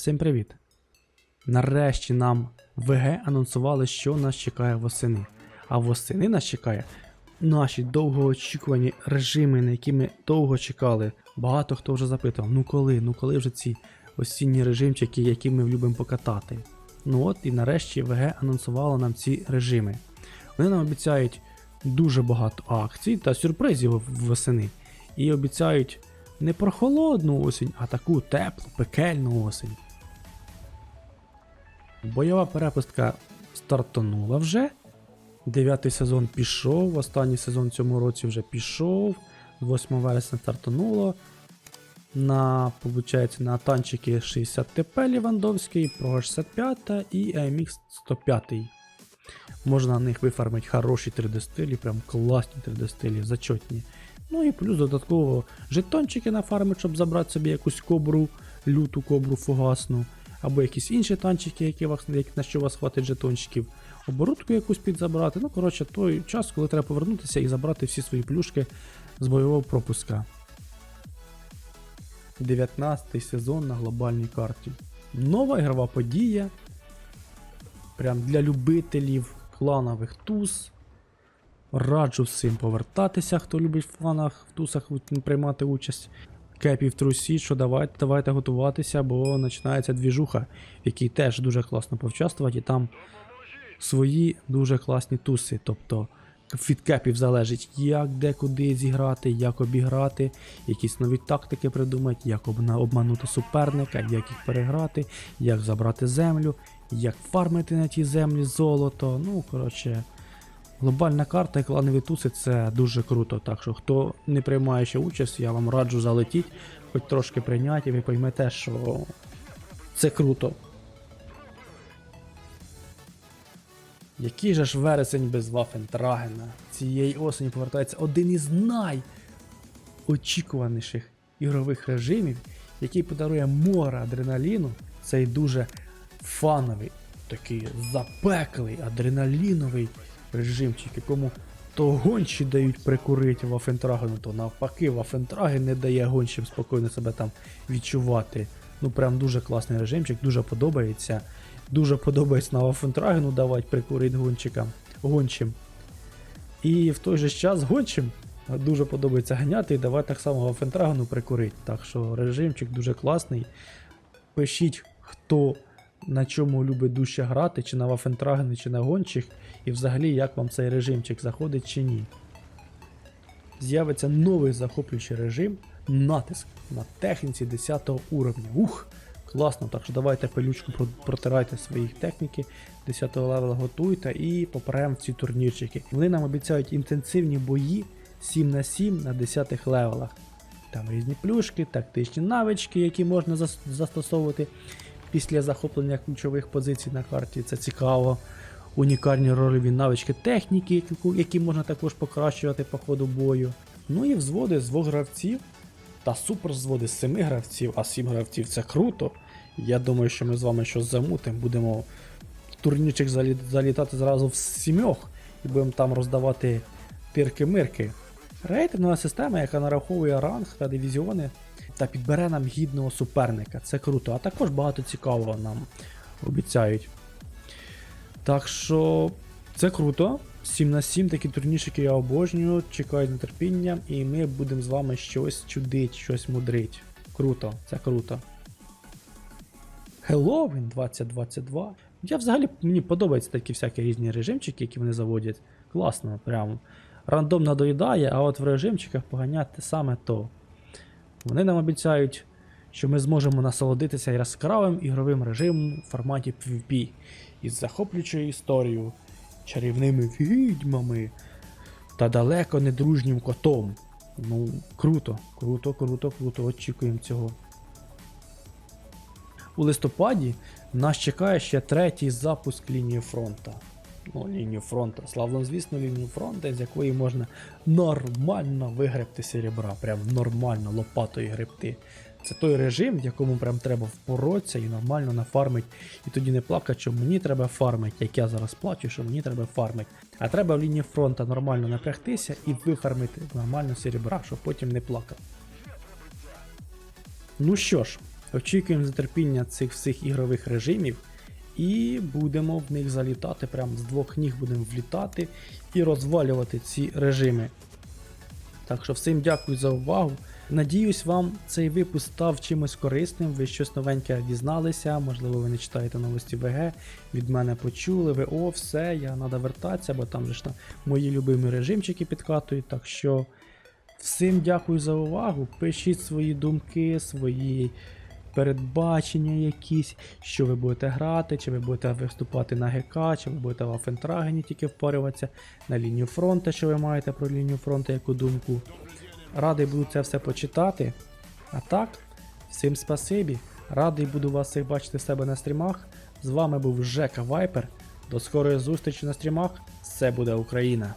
Всім привіт! Нарешті нам ВГ анонсували, що нас чекає восени. А восени нас чекає наші довгоочікувані режими, на які ми довго чекали. Багато хто вже запитував, ну коли, ну коли вже ці осінні режимчики, які ми любимо покатати. Ну от і нарешті ВГ анонсувало нам ці режими. Вони нам обіцяють дуже багато акцій та сюрпризів восени. І обіцяють не про холодну осінь, а таку теплу, пекельну осінь. Бойова перепустка стартанула вже. Дев'ятий сезон пішов, останній сезон в цьому році вже пішов. 8 вересня стартануло. На, получається, на танчики 60 ТП Лівандовський, Pro 65 і AMX 105. Можна на них вифармити хороші 3D стилі, прям класні 3D стилі, зачетні. Ну і плюс додатково жетончики нафармити, щоб забрати собі якусь кобру, люту кобру фугасну, або якісь інші танчики, які вас, на що у вас хватить жетончиків, оборудку якусь підзабрати. Ну, коротше, той час, коли треба повернутися і забрати всі свої плюшки з бойового пропуска. 19 сезон на глобальній карті. Нова ігрова подія. Прям для любителів кланових туз. Раджу всім повертатися, хто любить в кланах, в тусах приймати участь. Кепів трусі, що давайте, давайте готуватися, бо починається двіжуха, в якій теж дуже класно повчаствувати, і там свої дуже класні туси. Тобто від кепів залежить, як де куди зіграти, як обіграти, якісь нові тактики придумати, як обманути суперника, як їх переграти, як забрати землю, як фармити на тій землі золото. Ну, коротше, глобальна карта і кланові туси це дуже круто. Так що, хто не приймає ще участь, я вам раджу залетіть, хоч трошки прийняти, і ви поймете, що це круто. Який же ж вересень без Вафентрагена? Цієї осені повертається один із найочікуваніших ігрових режимів, який подарує море адреналіну. Цей дуже фановий, такий запеклий, адреналіновий режимчик, якому то гончі дають прикурити Вафентрагену, то навпаки, Вафентраген не дає гончим спокійно себе там відчувати. Ну прям дуже класний режимчик, дуже подобається. Дуже подобається на Вафентрагену давати прикурити гончикам, гончим. І в той же час гончим дуже подобається ганяти і давати так само Вафентрагену прикурити. Так що режимчик дуже класний. Пишіть, хто на чому любить дужче грати, чи на Вафентрагені, чи на гончих, і взагалі як вам цей режимчик заходить чи ні. З'явиться новий захоплюючий режим натиск на техніці 10 уровня. Ух! Класно, так що давайте пилючку протирайте своїх техніки, 10 левела готуйте і поперемо в ці турнірчики. Вони нам обіцяють інтенсивні бої 7 на 7 на 10 левелах. Там різні плюшки, тактичні навички, які можна застосовувати після захоплення ключових позицій на карті. Це цікаво. Унікальні рольові навички техніки, які можна також покращувати по ходу бою. Ну і взводи з двох гравців та супер взводи з семи гравців, а сім гравців це круто. Я думаю, що ми з вами щось замутимо, будемо в турнірчик залітати зразу в сімьох і будемо там роздавати тирки-мирки. Рейтингова система, яка нараховує ранг та дивізіони та підбере нам гідного суперника. Це круто, а також багато цікавого нам обіцяють. Так що це круто. 7 на 7 такі турнірчики я обожнюю, чекаю з нетерпінням, і ми будемо з вами щось чудить, щось мудрить. Круто, це круто. Хеллоуін 2022. Я взагалі мені подобаються такі всякі різні режимчики, які вони заводять. Класно, прям рандомно доїдає, а от в режимчиках поганяти саме то. Вони нам обіцяють, що ми зможемо насолодитися яскравим ігровим режимом у форматі PvP із захоплюючою історією, чарівними відьмами та далеко не дружнім котом. Ну, круто, круто, круто, круто, очікуємо цього. У листопаді нас чекає ще третій запуск лінії фронта. Ну, лінію фронта. Славно, звісно, лінію фронта, з якої можна нормально вигребти серебра. Прям нормально лопатою гребти. Це той режим, в якому прям треба впоротися і нормально нафармить. І тоді не плакати, що мені треба фармити, як я зараз плачу, що мені треба фармити. А треба в лінії фронта нормально напрягтися і вифармити нормально серебра, щоб потім не плакати. Ну що ж, Очікуємо з нетерпіння цих всіх ігрових режимів. І будемо в них залітати, прям з двох ніг будемо влітати і розвалювати ці режими. Так що всім дякую за увагу. Надіюсь, вам цей випуск став чимось корисним. Ви щось новеньке дізналися. Можливо, ви не читаєте новості ВГ. Від мене почули. Ви о, все, я треба вертатися, бо там же ж там мої любимі режимчики підкатують. Так що всім дякую за увагу. Пишіть свої думки, свої передбачення якісь, що ви будете грати, чи ви будете виступати на ГК, чи ви будете в Афентрагені тільки впорюватися, на лінію фронту, що ви маєте про лінію фронту, яку думку. Радий буду це все почитати. А так, всім спасибі. Радий буду вас всіх бачити в себе на стрімах. З вами був Жека Вайпер. До скорої зустрічі на стрімах. Все буде Україна!